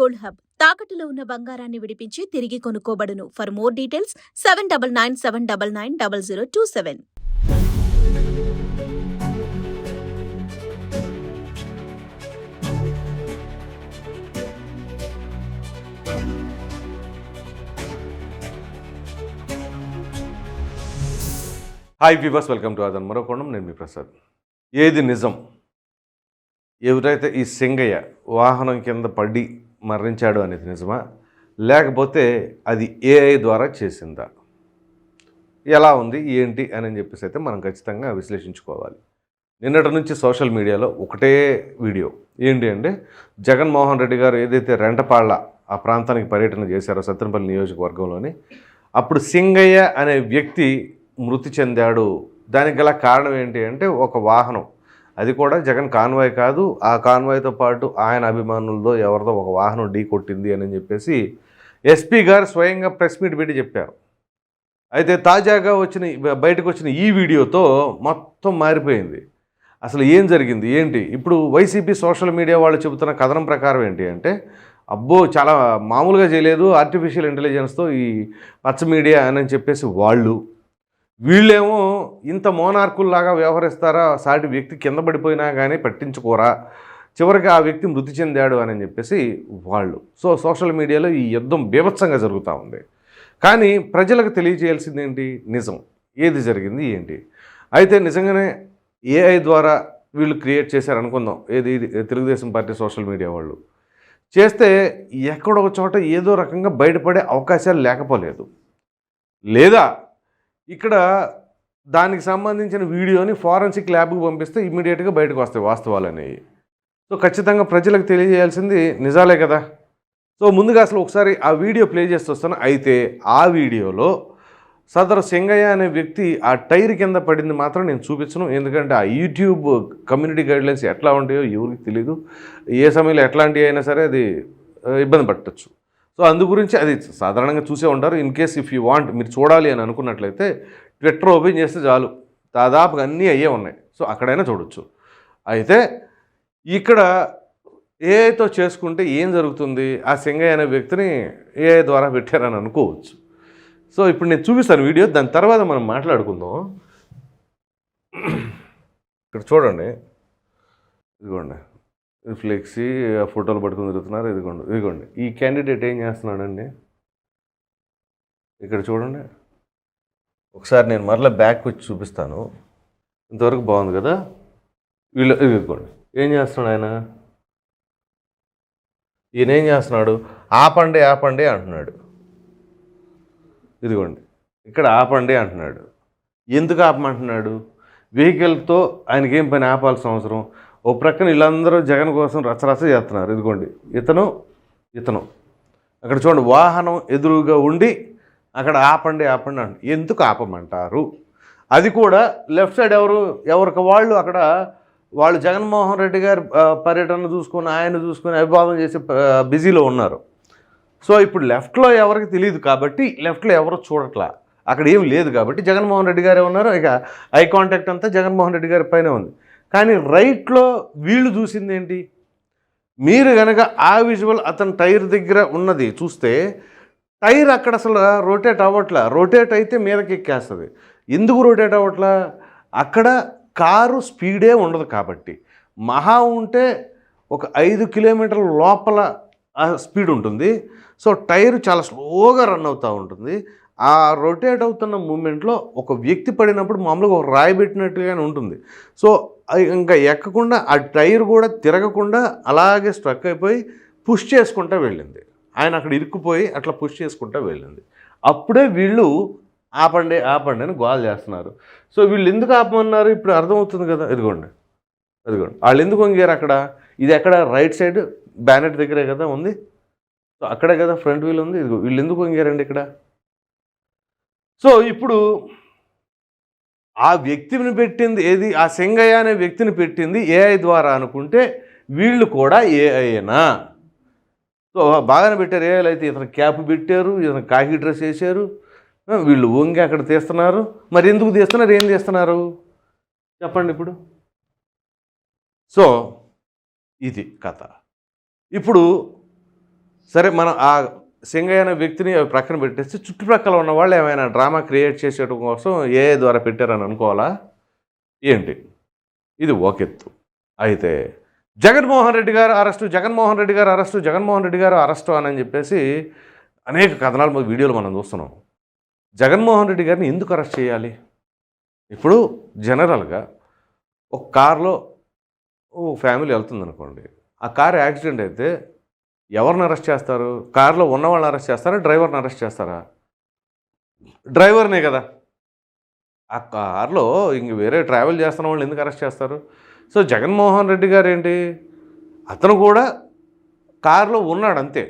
Gold hub. తాకట్టులో ఉన్న బంగారాన్ని విడిపించి తిరిగి కొనుక్కోబడును. For more details seven double nine seven double nine double zero two seven hi viewers welcome to అదన్ మరో కోణం నేను మీ ప్రసాద్. ఏది నిజం? ఎవరైతే ఈ సింగయ్య వాహనం కింద పడి మరణించాడు అనేది నిజమా? లేకపోతే అది ఏఐ ద్వారా చేసిందా? ఎలా ఉంది? ఏంటి? అని చెప్పేసి అయితే మనం ఖచ్చితంగా విశ్లేషించుకోవాలి. నిన్నటి నుంచి సోషల్ మీడియాలో ఒకటే వీడియో. ఏంటి అంటే జగన్మోహన్ రెడ్డి గారు ఏదైతే రెంటపాళ్ళ ఆ ప్రాంతానికి పర్యటన చేశారో సత్తెనపల్లి నియోజకవర్గంలోని అప్పుడు సింగయ్య అనే వ్యక్తి మృతి చెందాడు. దానికి గల కారణం ఏంటి అంటే ఒక వాహనం. అది కూడా జగన్ కాన్వాయ్ కాదు ఆ కాన్వాయ్తో పాటు ఆయన అభిమానులతో ఎవరిదో ఒక వాహనం ఢీ కొట్టింది అని చెప్పేసి ఎస్పీ గారు స్వయంగా ప్రెస్ మీట్ పెట్టి చెప్పారు. అయితే తాజాగా వచ్చిన బయటకు వచ్చిన ఈ వీడియోతో మొత్తం మారిపోయింది. అసలు ఏం జరిగింది? ఏంటి? ఇప్పుడు వైసీపీ సోషల్ మీడియా వాళ్ళు చెబుతున్న కథనం ప్రకారం ఏంటి అంటే అబ్బో చాలా మామూలుగా చేయలేదు ఆర్టిఫిషియల్ ఇంటెలిజెన్స్తో ఈ పచ్చ మీడియా అని చెప్పేసి వాళ్ళు వీళ్ళేమో ఇంత మోనార్కుల్లాగా వ్యవహరిస్తారా? సాటి వ్యక్తి కింద పడిపోయినా కానీ పట్టించుకోరా? చివరికి ఆ వ్యక్తి మృతి చెందాడు అని చెప్పేసి వాళ్ళు. సో సోషల్ మీడియాలో ఈ యుద్ధం బీభత్సంగా జరుగుతూ ఉంది. కానీ ప్రజలకు తెలియజేయాల్సింది ఏంటి? నిజం. ఏది జరిగింది? ఏంటి? అయితే నిజంగానే ఏఐ ద్వారా వీళ్ళు క్రియేట్ చేశారు అనుకుందాం. ఏది? ఇది తెలుగుదేశం పార్టీ సోషల్ మీడియా వాళ్ళు. చేస్తే ఎక్కడో ఒక చోట ఏదో రకంగా బయటపడే అవకాశాలు లేకపోలేదు. లేదా ఇక్కడ దానికి సంబంధించిన వీడియోని ఫారెన్సిక్ ల్యాబ్కి పంపిస్తే ఇమ్మీడియట్గా బయటకు వస్తాయి వాస్తవాలు అనేవి. సో ఖచ్చితంగా ప్రజలకు తెలియజేయాల్సింది నిజాలే కదా. సో ముందుగా అసలు ఒకసారి ఆ వీడియో ప్లే చేసి వస్తాను. అయితే ఆ వీడియోలో సదరు సింగయ్య అనే వ్యక్తి ఆ టైర్ కింద పడింది మాత్రం నేను చూపించను. ఎందుకంటే ఆ యూట్యూబ్ కమ్యూనిటీ గైడ్లైన్స్ ఎట్లా ఉంటాయో ఎవరికి తెలియదు ఏ సమయంలో ఎట్లాంటివి అయినా సరే అది ఇబ్బంది పట్టచ్చు. సో అందు గురించి అది సాధారణంగా చూసే ఉంటారు. In case if you want మీరు చూడాలి అని అనుకున్నట్లయితే ట్విట్టర్ ఓపెన్ చేస్తే చాలు. దాదాపుగా అన్నీ అయ్యే ఉన్నాయి. సో అక్కడైనా చూడొచ్చు. అయితే ఇక్కడ ఏఐతో చేసుకుంటే ఏం జరుగుతుంది? ఆ సింగయ్య అనే వ్యక్తిని ఏఐ ద్వారా పెట్టారని అనుకోవచ్చు. సో ఇప్పుడు నేను చూపిస్తాను వీడియో. దాని తర్వాత మనం మాట్లాడుకుందాం. ఇక్కడ చూడండి. ఇదిగోండి. ఫ్లెక్సీ ఆ ఫోటోలు పట్టుకుని తిరుగుతున్నారు. ఇదిగోండి ఇదిగోండి. ఈ క్యాండిడేట్ ఏం చేస్తున్నాడండి? ఇక్కడ చూడండి. ఒకసారి నేను మరలా బ్యాక్ వచ్చి చూపిస్తాను. ఇంతవరకు బాగుంది కదా? వీళ్ళు ఇదిగోండి. ఏం చేస్తున్నాడు ఆయన? ఈయన ఏం చేస్తున్నాడు? ఆపండి ఆపండి అంటున్నాడు. ఇదిగోండి. ఇక్కడ ఆపండి అంటున్నాడు. ఎందుకు ఆపమంటున్నాడు? వెహికల్తో ఆయనకేం పని ఆపాల్సిన అవసరం? ఓ ప్రక్కన వీళ్ళందరూ జగన్ కోసం రచరచ చేస్తున్నారు. ఇదిగోండి ఇతను ఇతను. అక్కడ చూడండి వాహనం ఎదురుగా ఉండి అక్కడ ఆపండి ఆపండి అండి ఎందుకు ఆపమంటారు? అది కూడా లెఫ్ట్ సైడ్ ఎవరు ఎవరికి వాళ్ళు అక్కడ వాళ్ళు జగన్మోహన్ రెడ్డి గారి పర్యటన చూసుకొని ఆయన చూసుకొని అభివాదం చేసి బిజీలో ఉన్నారు. సో ఇప్పుడు లెఫ్ట్లో ఎవరికి తెలియదు కాబట్టి లెఫ్ట్లో ఎవరు చూడట్లా? అక్కడ ఏం లేదు కాబట్టి జగన్మోహన్ రెడ్డి గారే ఉన్నారు. ఇక ఐ కాంటాక్ట్ అంతా జగన్మోహన్ రెడ్డి గారి పైన ఉంది. కానీ రైట్లో వీళ్ళు చూసింది ఏంటి మీరు కనుక ఆ విజువల్ అతని టైర్ దగ్గర ఉన్నది చూస్తే టైర్ అక్కడ అసలు రొటేట్ అవ్వట్లా. రొటేట్ అయితే మీదకి ఎక్కేస్తుంది. ఎందుకు రొటేట్ అవ్వట్లా? అక్కడ కారు స్పీడే ఉండదు కాబట్టి. మహా ఉంటే ఒక ఐదు కిలోమీటర్ల లోపల స్పీడ్ ఉంటుంది. సో టైర్ చాలా స్లోగా రన్ అవుతూ ఉంటుంది. ఆ రొటేట్ అవుతున్న మూమెంట్లో ఒక వ్యక్తి పడినప్పుడు మామూలుగా ఒక రాయి పెట్టినట్టుగానే ఉంటుంది. సో ఇంకా ఎక్కకుండా ఆ టైర్ కూడా తిరగకుండా అలాగే స్ట్రక్ అయిపోయి పుష్ చేసుకుంటూ వెళ్ళింది. ఆయన అక్కడ ఇరుక్కుపోయి అట్లా పుష్ చేసుకుంటూ వెళ్ళింది. అప్పుడే వీళ్ళు ఆపండి ఆపండి అని గోల్ చేస్తున్నారు. సో వీళ్ళు ఎందుకు ఆపమన్నారు? ఇప్పుడు అర్థమవుతుంది కదా. ఇదిగోండి అదిగోండి వాళ్ళు ఎందుకు వంగారు అక్కడ? ఇది ఎక్కడ? రైట్ సైడ్ బ్యానెట్ దగ్గరే కదా ఉంది. సో అక్కడే కదా ఫ్రంట్ వీల్ ఉంది. ఇదిగో వీళ్ళు ఎందుకు వంగారండి ఇక్కడ? సో ఇప్పుడు ఆ వ్యక్తిని పెట్టింది ఏది? ఆ సింగయ్య అనే వ్యక్తిని పెట్టింది ఏఐ ద్వారా అనుకుంటే వీళ్ళు కూడా ఏఐనా సో బాగానే పెట్టారు ఏఐలు అయితే. ఇతను క్యాప్ పెట్టారు ఇతను కాకి డ్రెస్ వేసారు వీళ్ళు వంగి అక్కడ తీస్తున్నారు. మరి ఎందుకు తీస్తున్నారు? ఏం తీస్తున్నారు? చెప్పండి ఇప్పుడు. సో ఇది కథ. ఇప్పుడు సరే మనం ఆ సింగయ్య అనే వ్యక్తిని అవి ప్రక్కన పెట్టేసి చుట్టుప్రక్కల ఉన్న వాళ్ళు ఏమైనా డ్రామా క్రియేట్ చేసేయడం కోసం ఏ ద్వారా పెట్టారని అనుకోవాలా? ఏంటి? ఇది ఓకెత్తు అయితే జగన్మోహన్ రెడ్డి గారు అరెస్టు జగన్మోహన్ రెడ్డి గారు అరెస్టు జగన్మోహన్ రెడ్డి గారు అరెస్టు అని చెప్పేసి అనేక కథనాలు వీడియోలు మనం చూస్తున్నాం. జగన్మోహన్ రెడ్డి గారిని ఎందుకు అరెస్ట్ చేయాలి? ఇప్పుడు జనరల్గా ఒక కారులో ఓ ఫ్యామిలీ వెళ్తుంది అనుకోండి ఆ కారు యాక్సిడెంట్ అయితే ఎవరిని అరెస్ట్ చేస్తారు? కారులో ఉన్న వాళ్ళని అరెస్ట్ చేస్తారా? డ్రైవర్ని అరెస్ట్ చేస్తారా? డ్రైవర్నే కదా. ఆ కారులో ఇంక వేరే ట్రావెల్ చేస్తున్న వాళ్ళు ఎందుకు అరెస్ట్ చేస్తారు? సో జగన్మోహన్ రెడ్డి గారు ఏంటి అతను కూడా కారులో ఉన్నాడు అంతే.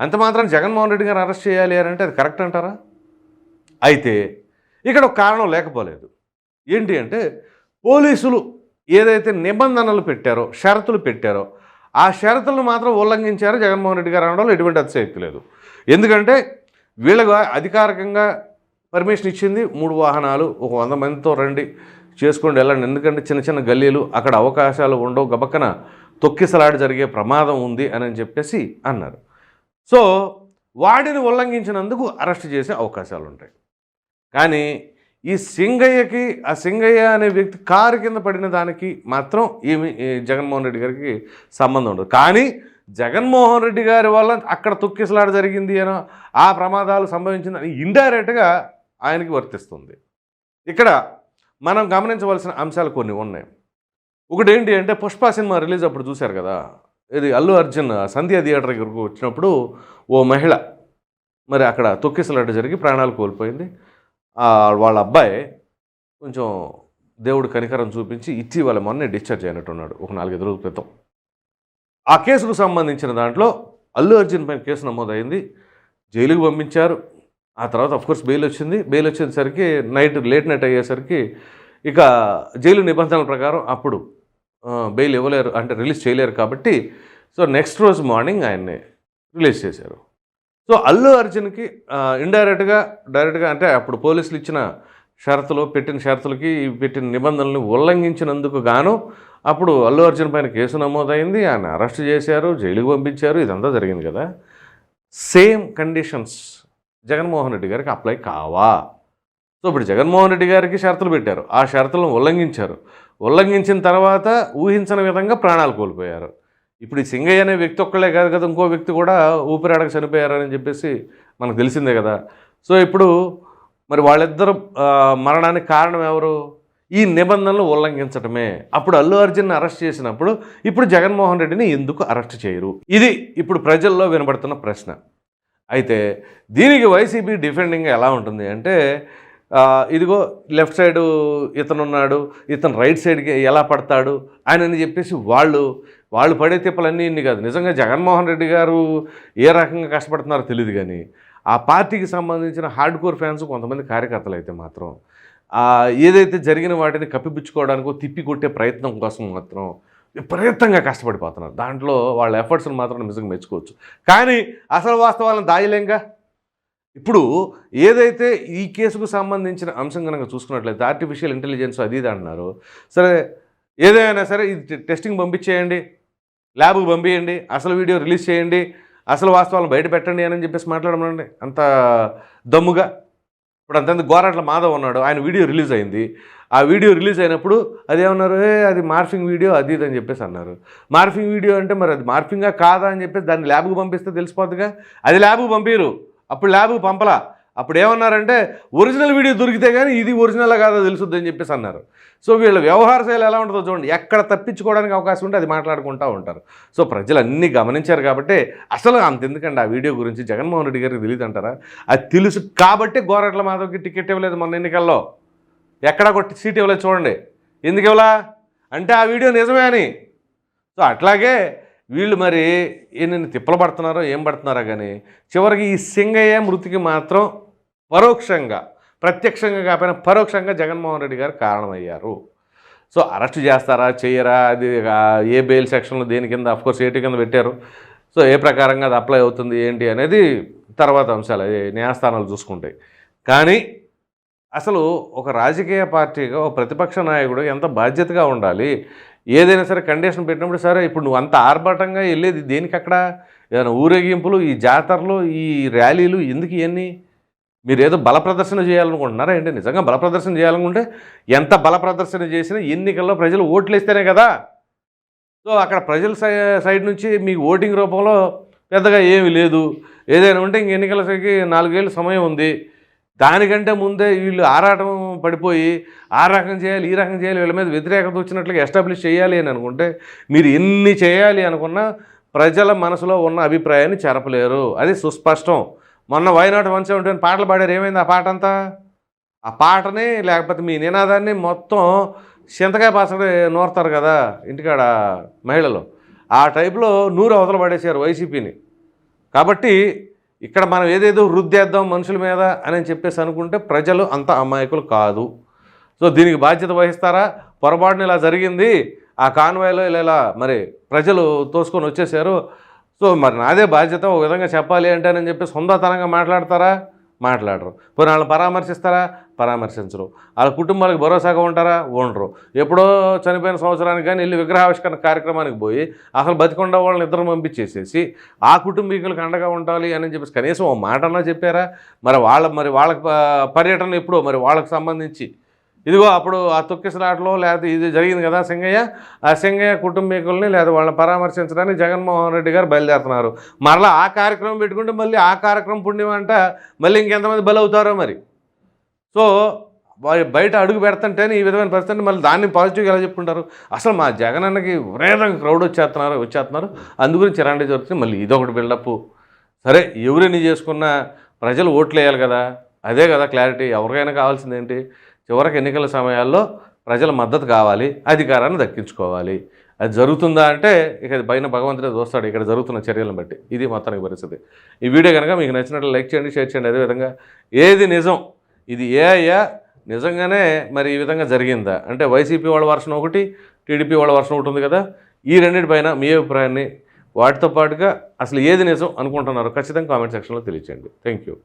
అంత మాత్రం జగన్మోహన్ రెడ్డి గారు అరెస్ట్ చేయాలి అని అంటే అది కరెక్ట్ అంటారా? అయితే ఇక్కడ ఒక కారణం లేకపోలేదు. ఏంటి అంటే పోలీసులు ఏదైతే నిబంధనలు పెట్టారో షరతులు పెట్టారో ఆ షరతులను మాత్రం ఉల్లంఘించారు జగన్మోహన్ రెడ్డి గారు అనడంలో ఎటువంటి అతిశయక్తి లేదు. ఎందుకంటే వీళ్ళకు అధికారికంగా పర్మిషన్ ఇచ్చింది మూడు వాహనాలు ఒక వంద మందితో రండి చేసుకోండి వెళ్ళండి. ఎందుకంటే చిన్న చిన్న గల్లీలు అక్కడ అవకాశాలు ఉండవు. గబక్కన తొక్కిసలాడి జరిగే ప్రమాదం ఉంది అని చెప్పేసి అన్నారు. సో వాడిని ఉల్లంఘించినందుకు అరెస్ట్ చేసే అవకాశాలు ఉంటాయి కానీ ఈ సింగయ్యకి ఆ సింగయ్య అనే వ్యక్తి కారు కింద పడిన దానికి మాత్రం ఏమి ఈ జగన్మోహన్ రెడ్డి గారికి సంబంధం ఉండదు. కానీ జగన్మోహన్ రెడ్డి గారి వల్ల అక్కడ తొక్కిసలాట జరిగింది అనో ఆ ప్రమాదాలు సంభవించిందని ఇండైరెక్ట్గా ఆయనకి వర్తిస్తుంది. ఇక్కడ మనం గమనించవలసిన అంశాలు కొన్ని ఉన్నాయి. ఒకటి ఏంటి అంటే పుష్ప సినిమా రిలీజ్ అప్పుడు చూశారు కదా. ఇది అల్లు అర్జున్ సంధ్యా థియేటర్ దగ్గరకు వచ్చినప్పుడు ఓ మహిళ మరి అక్కడ తొక్కిసలాట జరిగి ప్రాణాలు కోల్పోయింది. వాళ్ళ అబ్బాయి కొంచెం దేవుడు కనికరం చూపించి ఇటీవల మొన్నే డిశ్చార్జ్ అయినట్టున్నాడు ఒక నాలుగైదు రోజుల క్రితం. ఆ కేసుకు సంబంధించిన దాంట్లో అల్లు అర్జున్ పైన కేసు నమోదైంది జైలుకు పంపించారు. ఆ తర్వాత అఫ్కోర్స్ బెయిల్ వచ్చింది. బెయిల్ వచ్చేసరికి నైట్ లేట్ నైట్ అయ్యేసరికి ఇక జైలు నిబంధనల ప్రకారం అప్పుడు బెయిల్ ఇవ్వలేరు అంటే రిలీజ్ చేయలేరు కాబట్టి సో నెక్స్ట్ రోజు మార్నింగ్ ఆయన్ని రిలీజ్ చేశారు. సో అల్లు అర్జున్కి ఇండైరెక్ట్గా డైరెక్ట్గా అంటే అప్పుడు పోలీసులు ఇచ్చిన షరతులు పెట్టిన షరతులకి పెట్టిన నిబంధనలు ఉల్లంఘించినందుకు గాను అప్పుడు అల్లు అర్జున్ పైన కేసు నమోదైంది. ఆయన అరెస్ట్ చేశారు జైలుకి పంపించారు ఇదంతా జరిగింది కదా. సేమ్ కండిషన్స్ జగన్మోహన్ రెడ్డి గారికి అప్లై కావా? సో ఇప్పుడు జగన్మోహన్ రెడ్డి గారికి షరతులు పెట్టారు. ఆ షరతులను ఉల్లంఘించారు. ఉల్లంఘించిన తర్వాత ఊహించని విధంగా ప్రాణాలు కోల్పోయారు. ఇప్పుడు ఈ సింగయ్య అనే వ్యక్తి ఒక్కళ్ళే కాదు కదా ఇంకో వ్యక్తి కూడా ఊపిరాడక చనిపోయారని చెప్పేసి మనకు తెలిసిందే కదా. సో ఇప్పుడు మరి వాళ్ళిద్దరు మరణానికి కారణం ఎవరు? ఈ నిబంధనలు ఉల్లంఘించడమే అప్పుడు అల్లు అర్జున్ అరెస్ట్ చేసినప్పుడు ఇప్పుడు జగన్మోహన్ రెడ్డిని ఎందుకు అరెస్ట్ చేయరు? ఇది ఇప్పుడు ప్రజల్లో వినబడుతున్న ప్రశ్న. అయితే దీనికి వైసీపీ డిఫెండింగ్ ఎలా ఉంటుంది అంటే ఇదిగో లెఫ్ట్ సైడు ఇతను ఉన్నాడు ఇతను రైట్ సైడ్కి ఎలా పడతాడు ఆయన అని చెప్పేసి వాళ్ళు వాళ్ళు పడే తిప్పలన్నీ ఇన్ని కాదు. నిజంగా జగన్మోహన్ రెడ్డి గారు ఏ రకంగా కష్టపడుతున్నారో తెలియదు కానీ ఆ పార్టీకి సంబంధించిన హార్డ్ కోర్ ఫ్యాన్స్ కొంతమంది కార్యకర్తలు అయితే మాత్రం ఏదైతే జరిగిన వాటిని కప్పిపుచ్చుకోవడానికో తిప్పి కొట్టే ప్రయత్నం కోసం మాత్రం విపరీతంగా కష్టపడిపోతున్నారు. దాంట్లో వాళ్ళ ఎఫర్ట్స్ని మాత్రం నిజంగా మెచ్చుకోవచ్చు. కానీ అసలు వాస్తవాలను దాయలేంగా? ఇప్పుడు ఏదైతే ఈ కేసుకు సంబంధించిన అంశం కనుక చూసుకున్నట్లయితే ఆర్టిఫిషియల్ ఇంటెలిజెన్స్ అది ఇది అంటున్నారు. సరే ఏదైనా సరే ఇది టెస్టింగ్ పంపించేయండి. ల్యాబ్కి పంపించండి అసలు వీడియో రిలీజ్ చేయండి అసలు వాస్తవాలను బయట పెట్టండి అని చెప్పేసి మాట్లాడమండి అంత దమ్ముగా. ఇప్పుడు అంత గోరాట్ల మాధవ్ ఉన్నాడు ఆయన వీడియో రిలీజ్ అయింది. ఆ వీడియో రిలీజ్ అయినప్పుడు అదేమన్నారు ఏ అది మార్ఫింగ్ వీడియో అది ఇది అని చెప్పేసి అన్నారు. మార్ఫింగ్ వీడియో అంటే మరి అది మార్ఫింగా కాదా అని చెప్పేసి దాన్ని ల్యాబ్కి పంపిస్తే తెలిసిపోద్దిగా. అది ల్యాబ్కి పంపిరు అప్పుడు ల్యాబ్కి పంపలా. అప్పుడు ఏమన్నారంటే ఒరిజినల్ వీడియో దొరికితే కానీ ఇది ఒరిజినల్ కాదో తెలుసుద్ది అని చెప్పేసి అన్నారు. సో వీళ్ళ వ్యవహార శైలి ఎలా ఉంటుందో చూడండి. ఎక్కడ తప్పించుకోవడానికి అవకాశం ఉంటే అది మాట్లాడుకుంటూ ఉంటారు. సో ప్రజలు అన్నీ గమనించారు కాబట్టి అసలు అంతెందుకండి ఆ వీడియో గురించి? జగన్మోహన్ రెడ్డి గారికి తెలియదు అంటారా? అది తెలుసు కాబట్టి గోరట్ల మాధవ్కి టికెట్ ఇవ్వలేదు మొన్న ఎన్నికల్లో. ఎక్కడా కొట్టి సీట్ ఇవ్వలేదు చూడండి. ఎందుకు ఇవ్వలా? అంటే ఆ వీడియో నిజమే అని. సో అట్లాగే వీళ్ళు మరి ఎన్ని తిప్పలు పడుతున్నారో ఏం పడుతున్నారో కానీ చివరికి ఈ సింగయ్య మృతికి మాత్రం పరోక్షంగా ప్రత్యక్షంగా కాకపోయినా పరోక్షంగా జగన్మోహన్ రెడ్డి గారు కారణమయ్యారు. సో అరెస్ట్ చేస్తారా చేయరా అది ఏ బెయిల్ సెక్షన్లో దేని కింద అఫ్కోర్స్ ఏటీ కింద పెట్టారు. సో ఏ ప్రకారంగా అది అప్లై అవుతుంది ఏంటి అనేది తర్వాత అంశాలు అది న్యాయస్థానాలు చూసుకుంటాయి. కానీ అసలు ఒక రాజకీయ పార్టీగా ఒక ప్రతిపక్ష నాయకుడు ఎంత బాధ్యతగా ఉండాలి? ఏదైనా సరే కండిషన్ పెట్టినప్పుడు సరే ఇప్పుడు నువ్వు అంత ఆర్భాటంగా వెళ్ళేది దేనికక్కడ? ఏదైనా ఊరేగింపులు ఈ జాతరలు ఈ ర్యాలీలు ఎందుకు ఇవన్నీ? మీరు ఏదో బల ప్రదర్శన చేయాలనుకుంటున్నారా ఏంటి? నిజంగా బల ప్రదర్శన చేయాలనుకుంటే ఎంత బల ప్రదర్శన చేసినా ఎన్నికల్లో ప్రజలు ఓట్లేస్తేనే కదా. సో అక్కడ ప్రజల సై- సైడ్ నుంచి మీకు ఓటింగ్ రూపంలో పెద్దగా ఏమీ లేదు. ఏదైనా ఉంటే ఇంక ఎన్నికలకి నాలుగేళ్ళు సమయం ఉంది. దానికంటే ముందే వీళ్ళు ఆరాటం పడిపోయి ఆ రకం చేయాలి ఈ రకం చేయాలి వీళ్ళ మీద వ్యతిరేకత వచ్చినట్లుగా ఎస్టాబ్లిష్ చేయాలి అని అనుకుంటే మీరు ఎన్ని చేయాలి అనుకున్నా ప్రజల మనసులో ఉన్న అభిప్రాయాన్ని చెరపలేరు. అది సుస్పష్టం. మొన్న వైనాట్ వన్ సెవెంటీ వన్ పాటలు పాడారు ఏమైంది ఆ పాట అంతా? ఆ పాటని లేకపోతే మీ నినాదాన్ని మొత్తం చింతకాయ పాసడి నూరుతారు కదా ఇంటికాడ మహిళలు. ఆ టైప్లో నూరు అవతల పడేశారు వైసీపీని. కాబట్టి ఇక్కడ మనం ఏదేదో వృద్ధేద్దాం మనుషుల మీద అని చెప్పేసి అనుకుంటే ప్రజలు అంత అమాయకులు కాదు. సో దీనికి బాధ్యత వహిస్తారా? పొరపాటున ఇలా జరిగింది ఆ కాన్వాయ్లో ఇలా ఇలా మరి ప్రజలు తోసుకొని వచ్చేసారు సో మరి నాదే బాధ్యత ఒక విధంగా చెప్పాలి అంటే అని చెప్పి సొంతతనంగా మాట్లాడతారా? మాట్లాడరు. పోనీ వాళ్ళని పరామర్శిస్తారా? పరామర్శించరు. వాళ్ళ కుటుంబాలకు భరోసాగా ఉంటారా? ఉండరు. ఎప్పుడో చనిపోయిన సంవత్సరానికి కానీ వెళ్ళి విగ్రహావిష్కరణ కార్యక్రమానికి పోయి అసలు బతికొండ వాళ్ళని ఇద్దరు పంపించేసేసి ఆ కుటుంబీకులకు అండగా ఉండాలి అని చెప్పేసి కనీసం ఓ మాటన్నా చెప్పారా? మరి వాళ్ళ మరి వాళ్ళకి పర్యటన ఎప్పుడో మరి వాళ్ళకి సంబంధించి ఇదిగో అప్పుడు ఆ తొక్కిసలాటలో లేకపోతే ఇది జరిగింది కదా సింగయ్య ఆ సింగయ్య కుటుంబీకుల్ని లేదా వాళ్ళని పరామర్శించడానికి జగన్మోహన్ రెడ్డి గారు బయలుదేరుతున్నారు. మరలా ఆ కార్యక్రమం పెట్టుకుంటే మళ్ళీ ఆ కార్యక్రమం పుణ్యం అంట మళ్ళీ ఇంకెంతమంది బలవుతారో మరి. సో బయట అడుగు పెడుతుంటేనే ఈ విధమైన పరిస్థితి మళ్ళీ దాన్ని పాజిటివ్గా ఎలా చెప్పుకుంటారు? అసలు మా జగన్ అన్నకి విపరీతంగా క్రౌడ్ వచ్చేస్తున్నారు వచ్చేస్తున్నారు. అందు గురించి జరుగుతుంది మళ్ళీ ఇదొకటి బిల్డప్ సరే ఎవరిని చేసుకున్నా ప్రజలు ఓట్లు వేయాలి కదా. అదే కదా క్లారిటీ ఎవరికైనా కావాల్సింది ఏంటి చివరికి ఎన్నికల సమయాల్లో ప్రజల మద్దతు కావాలి అధికారాన్ని దక్కించుకోవాలి. అది జరుగుతుందా అంటే ఇక పైన భగవంతుడే చూస్తాడు ఇక్కడ జరుగుతున్న చర్యలను బట్టి. ఇది మొత్తానికి పరిస్థితి. ఈ వీడియో కనుక మీకు నచ్చినట్లు లైక్ చేయండి షేర్ చేయండి. అదేవిధంగా ఏది నిజం ఇది ఏ అయ్యా నిజంగానే మరి ఈ విధంగా జరిగిందా? అంటే వైసీపీ వాళ్ళ వర్షం ఒకటి టీడీపీ వాళ్ళ వర్షం ఒకటి ఉంది కదా. ఈ రెండింటిపైన మీ అభిప్రాయాన్ని వాటితో పాటుగా అసలు ఏది నిజం అనుకుంటున్నారో ఖచ్చితంగా కామెంట్ సెక్షన్లో తెలియచేయండి. Thank you